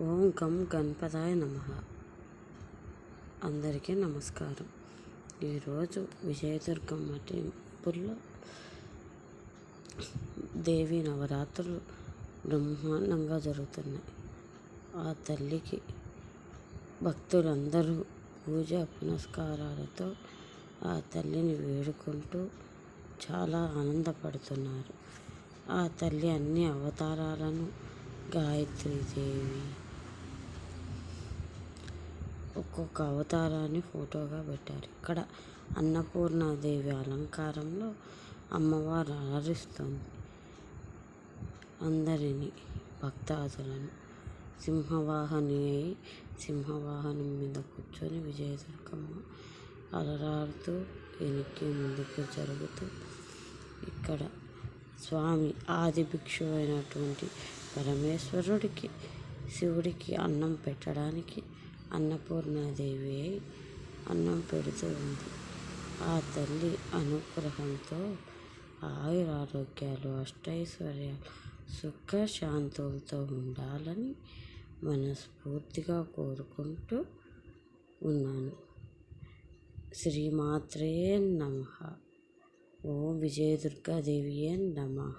ఓం గం గణపతాయ నమ. అందరికీ నమస్కారం. ఈరోజు విజయదుర్గమ్మ టెంపుల్లో దేవి నవరాత్రులు బ్రహ్మాండంగా జరుగుతున్నాయి. ఆ తల్లికి భక్తులందరూ పూజ పునస్కారాలతో ఆ తల్లిని వేడుకుంటూ చాలా ఆనందపడుతున్నారు. ఆ తల్లి అన్ని అవతారాలను గాయత్రీదేవి ఒక్కొక్క అవతారాన్ని ఫోటోగా పెట్టారు. ఇక్కడ అన్నపూర్ణాదేవి అలంకారంలో అమ్మవారు అలరిస్తుంది అందరినీ భక్తాదులను. సింహవాహని అయి సింహవాహనం మీద కూర్చొని విజయదుర్గమ్మ అలరాడుతూ వెనక్కి ముందుకు జరుగుతూ ఇక్కడ స్వామి ఆది భిక్షు అయినటువంటి పరమేశ్వరుడికి శివుడికి అన్నం పెట్టడానికి అన్నపూర్ణాదేవి అన్నం పెడుతూ ఉంది. ఆ తల్లి అనుగ్రహంతో ఆయురారోగ్యాలు అష్టైశ్వర్యాలు సుఖ శాంతులతో ఉండాలని మనస్ఫూర్తిగా కోరుకుంటూ ఉన్నాను. శ్రీమాత్రే నమ. ఓం విజయదుర్గాదేవియే నమ.